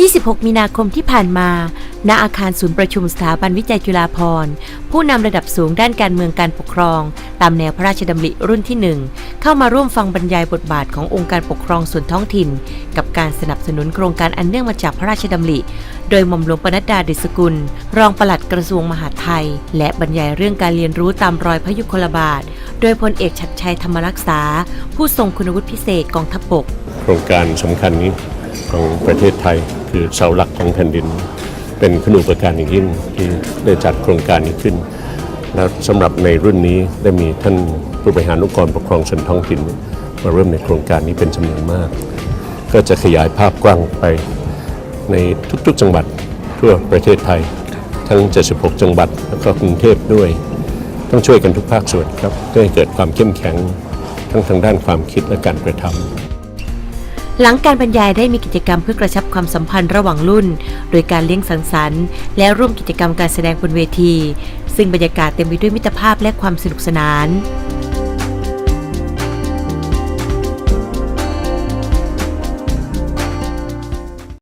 26 มีนาคมที่ผ่านมา ณ อาคารศูนย์ประชุมสถาบันวิจัยจุฬาภรณ์ผู้นำระดับสูงด้านการเมืองการปกครอง ตามแนวพระราชดำริรุ่นที่ 1 เข้ามาร่วมฟังบรรยายบทบาทขององค์การปกครองส่วนท้องถิ่น กับการสนับสนุนโครงการอันเนื่องมาจากพระราชดำริ โดยหม่อมหลวงปนัดดาดิสกุล รองปลัดกระทรวงมหาดไทย และบรรยายเรื่องการเรียนรู้ตามรอยพระยุคลบาท โดยพลเอกชัดชัยธรรมรักษา ผู้ทรงคุณวุฒิพิเศษกองทัพบก โครงการสำคัญนี้ ของประเทศไทย คือเสาหลักของแผ่นดิน เป็นคุณูปการอย่างยิ่งที่ได้จัดโครงการนี้ขึ้น และสำหรับในรุ่นนี้ได้มีท่านผู้บริหารองค์กรปกครองส่วนท้องถิ่น มาเริ่มในโครงการนี้เป็นจำนวนมาก ก็จะขยายภาพกว้างไปในทุกๆจังหวัดทั่วประเทศไทย ทั้ง 76 จังหวัดแล้วก็กรุงเทพด้วย ต้องช่วยกันทุกภาคส่วนครับเพื่อให้เกิดความเข้มแข็งทั้งทางด้านความคิดและการกระทำ หลังการบรรยายได้มีกิจกรรมเพื่อกระชับความสัมพันธ์ระหว่างรุ่น โดยการเลี้ยงสังสรรค์ และร่วมกิจกรรมการแสดงบนเวที ซึ่งบรรยากาศเต็มไปด้วยมิตรภาพและความสนุกสนาน